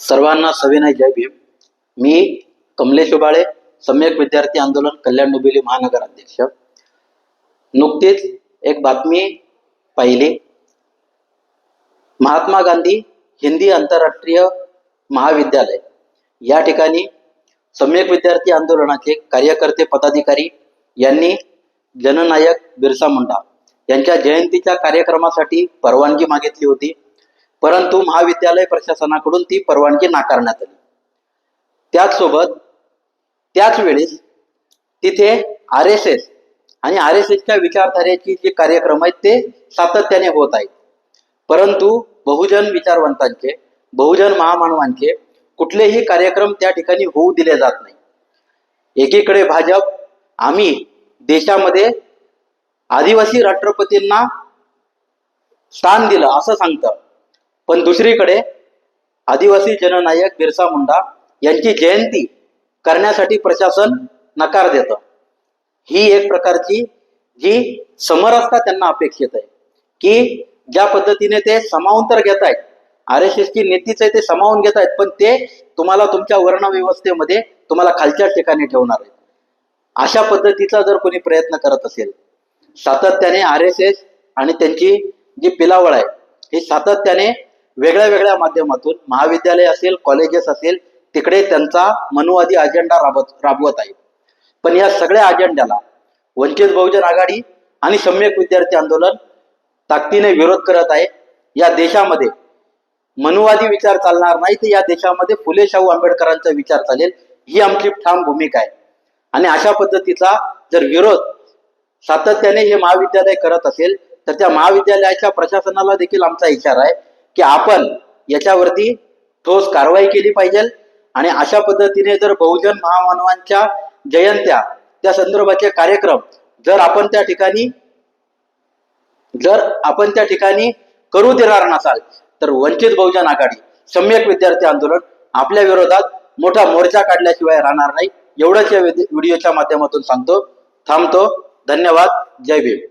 सर्वांना सविनय जय भीम. मी कमलेश उबाळे सम्यक विद्यार्थी आंदोलन कल्याण डोंबिवली महानगर अध्यक्ष नुकतीच एक बातमी पाहिली. महात्मा गांधी हिंदी आंतरराष्ट्रीय महाविद्यालय. या ठिकाणी सम्यक विद्यार्थी आंदोलनाचे कार्यकर्ते पदाधिकारी यांनी जननायक बिरसा मुंडा यांच्या जयंतीच्या कार्यक्रमासाठी परवानगी मागितली होती. परंतु महाविद्यालय प्रशासनाकडून ती परवानगी नाकारण्यात आली. त्याचसोबत त्याच वेळेस तिथे आर एस एस आणि आर एस एसच्या विचारधारेची जे कार्यक्रम आहेत ते सातत्याने होत आहेत. परंतु बहुजन विचारवंतांचे बहुजन महामानवांचे कुठलेही कार्यक्रम त्या ठिकाणी होऊ दिले जात नाही. एकीकडे भाजप आम्ही देशामध्ये आदिवासी राष्ट्रपतींना स्थान दिलं असं सांगतं. पण दुसरीकडे आदिवासी जननायक बिरसा मुंडा यांची जयंती करण्यासाठी प्रशासन नकार देतं. ही एक प्रकारची जी समरसता त्यांना अपेक्षित आहे की ज्या पद्धतीने ते समावून तर घेत आहेत आर एस एसची नीतीच आहे ते समावून घेत आहेत पण ते तुम्हाला तुमच्या वर्णव्यवस्थेमध्ये तुम्हाला खालच्या ठिकाणी ठेवणार आहेत. अशा पद्धतीचा जर कोणी प्रयत्न करत असेल सातत्याने आर एस एस आणि त्यांची जी पिलावळ आहे ही सातत्याने वेगळ्या वेगळ्या माध्यमातून महाविद्यालय असेल कॉलेजेस असेल तिकडे त्यांचा मनुवादी अजेंडा राबत राबवत आहे. पण या सगळ्या अजेंड्याला वंचित बहुजन आघाडी आणि सम्यक विद्यार्थी आंदोलन ताकदीने विरोध करत आहे. या देशामध्ये मनुवादी विचार चालणार नाही तर या देशामध्ये फुले शाहू आंबेडकरांचा विचार चालेल. ही आमची ठाम भूमिका आहे. आणि अशा पद्धतीचा जर विरोध सातत्याने हे महाविद्यालय करत असेल तर त्या महाविद्यालयाच्या प्रशासनाला देखील आमचा इशारा आहे. की आपण याच्यावरती ठोस कारवाई केली पाहिजे. आणि अशा पद्धतीने जर बहुजन महामानवांच्या जयंत्या त्या संदर्भाचे कार्यक्रम जर आपण त्या ठिकाणी जर आपण त्या ठिकाणी करू देणार नसाल तर वंचित बहुजन आघाडी सम्यक विद्यार्थी आंदोलन आपल्या विरोधात मोठा मोर्चा काढल्याशिवाय राहणार नाही. एवढंच या व्हिडिओच्या माध्यमातून सांगतो. थांबतो. धन्यवाद. जय भीम.